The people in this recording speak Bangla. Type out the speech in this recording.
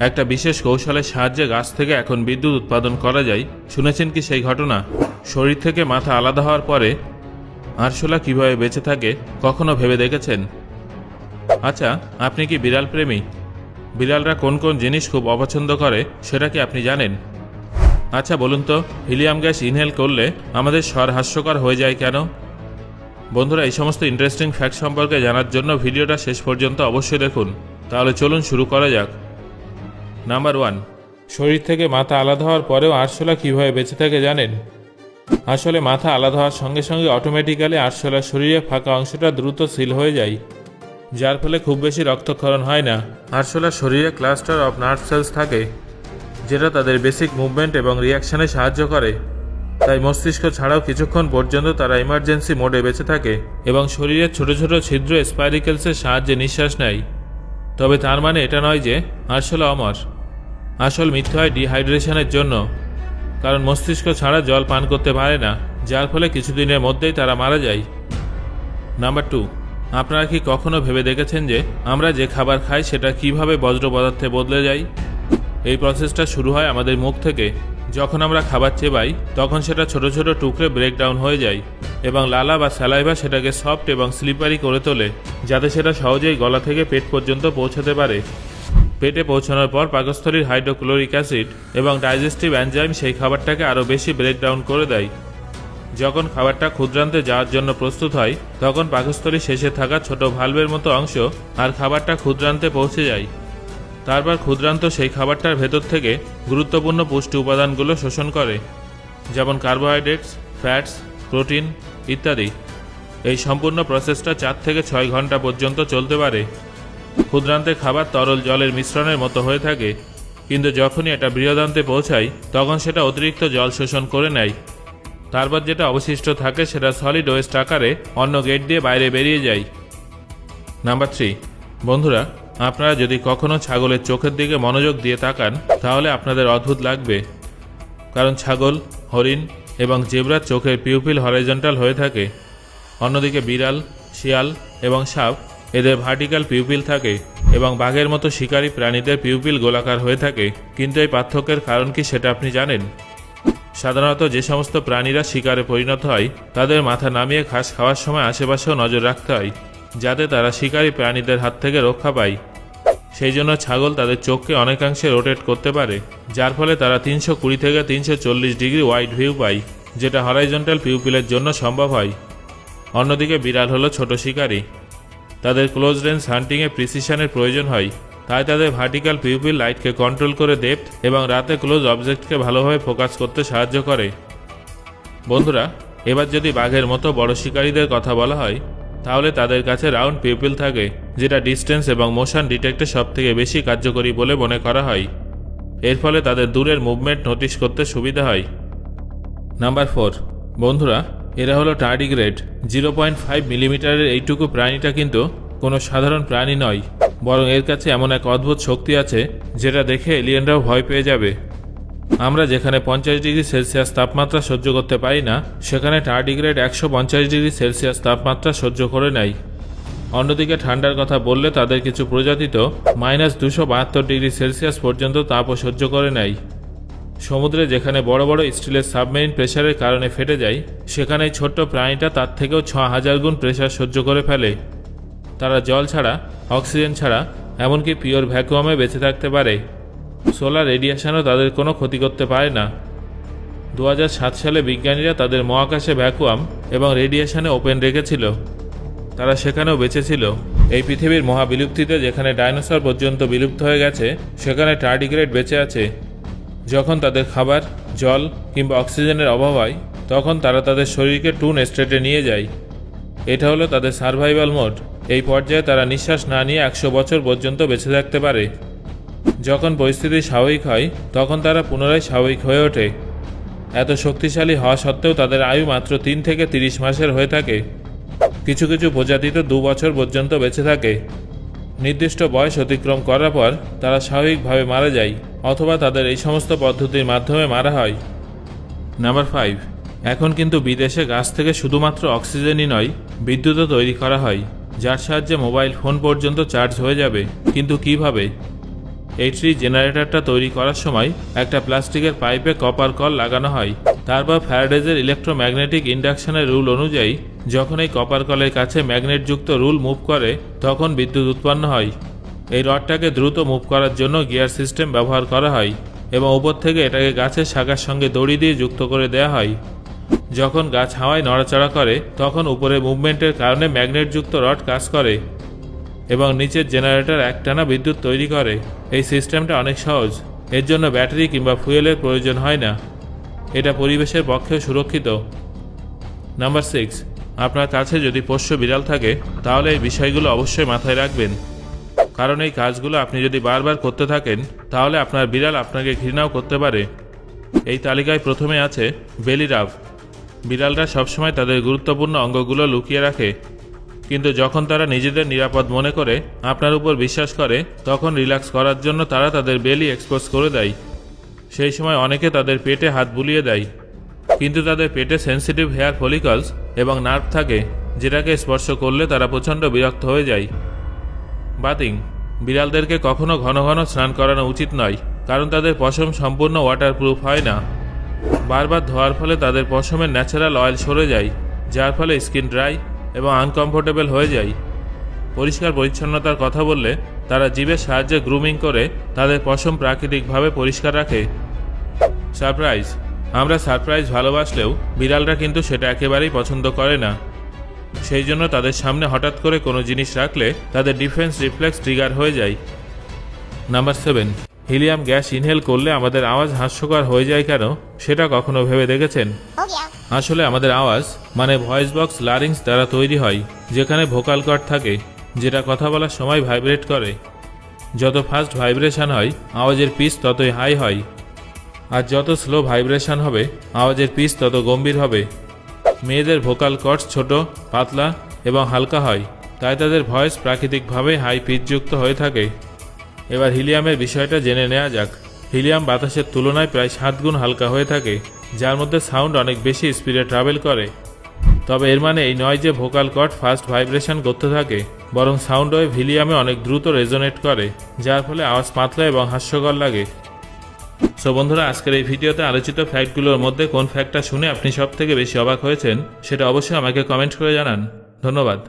একটা বিশেষ কৌশলের সাহায্যে গাছ থেকে এখন বিদ্যুৎ উৎপাদন করা যায়। শুনেছেন কি সেই ঘটনা? শরীর থেকে মাথা আলাদা হওয়ার পরে আরশোলা কীভাবে বেঁচে থাকে, কখনো ভেবে দেখেছেন? আচ্ছা আপনি কি বিড়াল প্রেমী? বিড়ালরা কোন কোন জিনিস খুব অপছন্দ করে, সেটা কি আপনি জানেন? আচ্ছা বলুন তো, হিলিয়াম গ্যাস ইনহেল করলে আমাদের স্বর হাস্যকর হয়ে যায় কেন? বন্ধুরা, এই সমস্ত ইন্টারেস্টিং ফ্যাক্ট সম্পর্কে জানার জন্য ভিডিওটা শেষ পর্যন্ত অবশ্যই দেখুন। তাহলে চলুন শুরু করা যাক। নাম্বার ওয়ান শরীর থেকে মাথা আলাদা হওয়ার পরেও আরশোলা কীভাবে বেঁচে থাকে জানেন? আসলে মাথা আলাদা হওয়ার সঙ্গে সঙ্গে অটোমেটিক্যালি আরশোলার শরীরে ফাঁকা অংশটা দ্রুত সিল হয়ে যায়, যার ফলে খুব বেশি রক্তক্ষরণ হয় না। আরশোলার শরীরে ক্লাস্টার অফ নার্ভ সেলস থাকে, যেটা তাদের বেসিক মুভমেন্ট এবং রিয়াকশানে সাহায্য করে। তাই মস্তিষ্ক ছাড়াও কিছুক্ষণ পর্যন্ত তারা ইমার্জেন্সি মোডে বেঁচে থাকে এবং শরীরের ছোট ছোট ছিদ্র স্পাইরিকেলসের সাহায্যে নিঃশ্বাস নেয়। তবে তার মানে এটা নয় যে আসলে অমর। আসল মৃত্যু হয় ডিহাইড্রেশনের জন্য। কারণ মস্তিষ্ক ছাড়া জল পান করতে পারে না, যার ফলে কিছুদিনের মধ্যেই তারা মারা যায়। নাম্বার টু, আপনারা কি কখনো ভেবে দেখেছেন যে আমরা যে খাবার খাই সেটা কীভাবে বজ্র পদার্থে বদলে যায়? এই প্রসেসটা শুরু হয় আমাদের মুখ থেকে। যখন আমরা খাবার চেবাই, তখন সেটা ছোট ছোট টুকরে ব্রেকডাউন হয়ে যায় এবং লালা বা স্যালাইভা সেটাকে সফট এবং স্লিপারি করে তোলে, যাতে সেটা সহজেই গলা থেকে পেট পর্যন্ত পৌঁছাতে পারে। পেটে পৌঁছানোর পর পাকস্থলীর হাইড্রোক্লোরিক অ্যাসিড এবং ডাইজেস্টিভ অ্যানজাইম সেই খাবারটাকে আরও বেশি ব্রেকডাউন করে দেয়। যখন খাবারটা ক্ষুদ্রান্তে যাওয়ার জন্য প্রস্তুত হয়, তখন পাকস্থলীর শেষে থাকা ছোট ভালভের মতো অংশ আর খাবারটা ক্ষুদ্রান্তে পৌঁছে যায়। তারপর ক্ষুদ্রান্ত সেই খাবারটার ভেতর থেকে গুরুত্বপূর্ণ পুষ্টি উপাদানগুলো শোষণ করে, যেমন কার্বোহাইড্রেটস, ফ্যাটস, প্রোটিন ইত্যাদি। এই সম্পূর্ণ প্রসেসটা চার থেকে ছয় ঘণ্টা পর্যন্ত চলতে পারে। ক্ষুদ্রান্তের খাবার তরল জলের মিশ্রণের মতো হয়ে থাকে, কিন্তু যখনই এটা বৃহদান্তে পৌঁছায়, তখন সেটা অতিরিক্ত জল শোষণ করে নেয়। তারপর যেটা অবশিষ্ট থাকে সেটা সলিড ওয়েস্ট আকারে অন্য গেট দিয়ে বাইরে বেরিয়ে যায়। নাম্বার থ্রি বন্ধুরা আপনারা যদি কখনো ছাগলের চোখের দিকে মনোযোগ দিয়ে তাকান, তাহলে আপনাদের অদ্ভুত লাগবে। কারণ ছাগল, হরিণ এবং জেবরার চোখের পিউপিল হরাইজন্টাল হয়ে থাকে। অন্যদিকে বিড়াল, শিয়াল এবং সাপ, এদের ভার্টিক্যাল পিউপিল থাকে এবং বাঘের মতো শিকারী প্রাণীদের পিউপিল গোলাকার হয়ে থাকে। কিন্তু এই পার্থক্যের কারণ কি সেটা আপনি জানেন? সাধারণত যে সমস্ত প্রাণীরা শিকারে পরিণত হয়, তাদের মাথা নামিয়ে ঘাস খাওয়ার সময় আশেপাশেও নজর রাখতে হয়, যাতে তারা শিকারী প্রাণীদের হাত থেকে রক্ষা পায়। সেই জন্য ছাগল তাদের চোখকে অনেকাংশে রোটেট করতে পারে, যার ফলে তারা তিনশো কুড়ি থেকে তিনশো চল্লিশ ডিগ্রি ওয়াইড ভিউ পায়, যেটা হরাইজন্টাল পিউপিলের জন্য সম্ভব হয়। অন্যদিকে বিড়াল হলো ছোট শিকারী। তাদের ক্লোজ রেঞ্জ হান্টিংয়ে প্রিসিশনের প্রয়োজন হয়, তাই তাদের ভার্টিক্যাল পিউপিল লাইটকে কন্ট্রোল করে ডেপথ এবং রাতে ক্লোজ অবজেক্টকে ভালোভাবে ফোকাস করতে সাহায্য করে। বন্ধুরা, এবার যদি বাঘের মতো বড় শিকারীদের কথা বলা হয়, তাহলে তাদের কাছে রাউন্ড পিউপিল থাকে। যেটা ডিস্টেন্স এবং মোশন ডিটেক্টে সবথেকে বেশি কার্যকরী বলে মনে করা হয়। এর ফলে তাদের দূরের মুভমেন্ট নোটিশ করতে সুবিধা হয়। নাম্বার ফোর বন্ধুরা, এরা হলো টার্ডিগ্রেড জিরো পয়েন্ট ফাইভ মিলিমিটারের এইটুকু প্রাণীটা কিন্তু কোনো সাধারণ প্রাণী নয়, বরং এর কাছে এমন এক অদ্ভুত শক্তি আছে যেটা দেখে এলিয়েনরাও ভয় পেয়ে যাবে। আমরা যেখানে পঞ্চাশ ডিগ্রি সেলসিয়াস তাপমাত্রা সহ্য করতে পারি না, সেখানে টার্ডিগ্রেড একশো পঞ্চাশ ডিগ্রি সেলসিয়াস তাপমাত্রা সহ্য করে নেয়। অন্যদিকে ঠান্ডার কথা বললে তাদের কিছু প্রজাতি তো মাইনাস দুশো বাহাত্তর ডিগ্রি সেলসিয়াস পর্যন্ত তাপও সহ্য করে নেয়। সমুদ্রে যেখানে বড় বড় স্টিলের সাবমেরিন প্রেশারের কারণে ফেটে যায় সেখানে ছোট্ট প্রাণীটা তার থেকেও ছ হাজার গুণ প্রেশার সহ্য করে ফেলে। তারা জল ছাড়া, অক্সিজেন ছাড়া, এমনকি পিওর ভ্যাকুয়ামে বেঁচে থাকতে পারে। সোলার রেডিয়েশনও তাদের কোনো ক্ষতি করতে পারে না। দু হাজার সাত সালে বিজ্ঞানীরা তাদের মহাকাশে ভ্যাকুয়াম এবং রেডিয়েশনে ওপেন রেখেছিল। তারা সেখানেও বেঁচে ছিল। এই পৃথিবীর মহাবিলুপ্তিতে যেখানে ডাইনোসর পর্যন্ত বিলুপ্ত হয়ে গেছে, সেখানে টার্ডিগ্রেড বেঁচে আছে। যখন তাদের খাবার, জল কিংবা অক্সিজেনের অভাব হয়, তখন তারা তাদের শরীরকে টুন স্টেটে নিয়ে যায়। এটা হলো তাদের সার্ভাইভাল মোড। এই পর্যায়ে তারা নিঃশ্বাস না নিয়ে একশো বছর পর্যন্ত বেঁচে থাকতে পারে। যখন পরিস্থিতি স্বাভাবিক হয়, তখন তারা পুনরায় স্বাভাবিক হয়ে ওঠে। এত শক্তিশালী হওয়া সত্ত্বেও তাদের আয়ু মাত্র তিন থেকে তিরিশ মাসের হয়ে থাকে। কিছু কিছু প্রজাতি তো দু বছর পর্যন্ত বেঁচে থাকে। নির্দিষ্ট বয়স অতিক্রম করার পর তারা স্বাভাবিকভাবে মারা যায়, অথবা তাদের এই সমস্ত পদ্ধতির মাধ্যমে মারা হয়। নাম্বার ফাইভ এখন কিন্তু বিদেশে গাছ থেকে শুধুমাত্র অক্সিজেনই নয়, বিদ্যুৎও তৈরি করা হয়, যার সাহায্যে মোবাইল ফোন পর্যন্ত চার্জ হয়ে যাবে। কিন্তু কীভাবে? এই ট্রি জেনারেটরটা তৈরি করার সময় একটা প্লাস্টিকের পাইপে কপার কল লাগানো হয়। তারপর ফ্যারাডেজের ইলেকট্রোম্যাগনেটিক ইন্ডাকশনের রুল অনুযায়ী যখন এই কপার কলের কাছে ম্যাগনেটযুক্ত রুল মুভ করে, তখন বিদ্যুৎ উৎপন্ন হয়। এই রডটাকে দ্রুত মুভ করার জন্য গিয়ার সিস্টেম ব্যবহার করা হয় এবং উপর থেকে এটাকে গাছের শাখার সঙ্গে দড়ি দিয়ে যুক্ত করে দেওয়া হয়। যখন গাছ হাওয়ায় নড়াচড়া করে, তখন উপরে মুভমেন্টের কারণে ম্যাগনেটযুক্ত রড কাজ করে এবং নিচের জেনারেটর একটানা বিদ্যুৎ তৈরি করে। এই সিস্টেমটা অনেক সহজ। এর জন্য ব্যাটারি কিংবা ফুয়েলের প্রয়োজন হয় না। এটা পরিবেশের পক্ষেও সুরক্ষিত। Number six. আপনার কাছে যদি পোষ্য বিড়াল থাকে, তাহলে এই বিষয়গুলো অবশ্যই মাথায় রাখবেন। কারণ এই কাজগুলো আপনি যদি বারবার করতে থাকেন, তাহলে আপনার বিড়াল আপনাকে ঘৃণাও করতে পারে। এই তালিকায় প্রথমে আছে বেলিরাভ বিড়ালরা সবসময় তাদের গুরুত্বপূর্ণ অঙ্গগুলো লুকিয়ে রাখে। কিন্তু যখন তারা নিজেদের নিরাপদ মনে করে, আপনার উপর বিশ্বাস করে, তখন রিল্যাক্স করার জন্য তারা তাদের বেলি এক্সপোজ করে দেয়। সেই সময় অনেকে তাদের পেটে হাত বুলিয়ে দেয়। কিন্তু তাদের পেটে সেন্সিটিভ হেয়ার ফলিকলস এবং নার্ভ থাকে, যেটাকে স্পর্শ করলে তারা প্রচণ্ড বিরক্ত হয়ে যায়। বাতিং বিড়ালদেরকে কখনো ঘন ঘন স্নান করানো উচিত নয়, কারণ তাদের পশম সম্পূর্ণ ওয়াটারপ্রুফ হয় না। বারবার ধোয়ার ফলে তাদের পশমের ন্যাচারাল অয়েল সরে যায়, যার ফলে স্কিন ড্রাই এবং আনকমফোর্টেবল হয়ে যায়। পরিষ্কার পরিচ্ছন্নতার কথা বললে তারা জীবের সাহায্যে গ্রুমিং করে তাদের পশম প্রাকৃতিকভাবে পরিষ্কার রাখে। সারপ্রাইজ আমরা সারপ্রাইজ ভালোবাসলেও বিড়ালরা কিন্তু সেটা একেবারেই পছন্দ করে না। সেই জন্য তাদের সামনে হঠাৎ করে কোনো জিনিস রাখলে তাদের ডিফেন্স রিফ্লেক্স ট্রিগার হয়ে যায়। Number seven helium gas inhale করলে আমাদের আওয়াজ হাস্যকর হয়ে যায় কেন? সেটা কখনো ভেবে দেখেছেন? Oh আসলে আমাদের আওয়াজ মানে ভয়েস বক্স লারিংস দ্বারা তৈরি হয় যেখানে ভোকাল কর্ড থাকে যেটা কথা বলার সময় ভাইব্রেট করে। যত ফাস্ট ভাইব্রেশন হয় আওয়াজের পিচ ততই হাই হয়। আর যত স্লো ভাইব্রেশন হবে, আওয়াজের পিচ তত গম্ভীর হবে। মেয়েদের ভোকাল কর্ডস ছোট, পাতলা এবং হালকা হয়, তাই তাদের ভয়েস প্রাকৃতিকভাবে হাই পিচযুক্ত হয়ে থাকে। এবার হিলিয়ামের বিষয়টা জেনে নেওয়া যাক। হিলিয়াম বাতাসের তুলনায় প্রায় সাত গুণ হালকা হয়ে থাকে, যার মধ্যে সাউন্ড অনেক বেশি স্পিডে ট্রাভেল করে। তবে এর মানে এই নয় যে ভোকাল কর্ড ফাস্ট ভাইব্রেশন করতে থাকে, বরং সাউন্ড ওয়েভ হিলিয়ামে অনেক দ্রুত রেজোনেট করে, যার ফলে আওয়াজ পাতলা এবং হাস্যকর লাগে। সো বন্ধুরা, আজকের এই ভিডিওতে আলোচিত ফ্যাক্টগুলোর মধ্যে কোন ফ্যাক্টটা শুনে আপনি সব থেকে বেশি অবাক হয়েছেন, সেটা অবশ্যই আমাকে কমেন্ট করে জানান। ধন্যবাদ।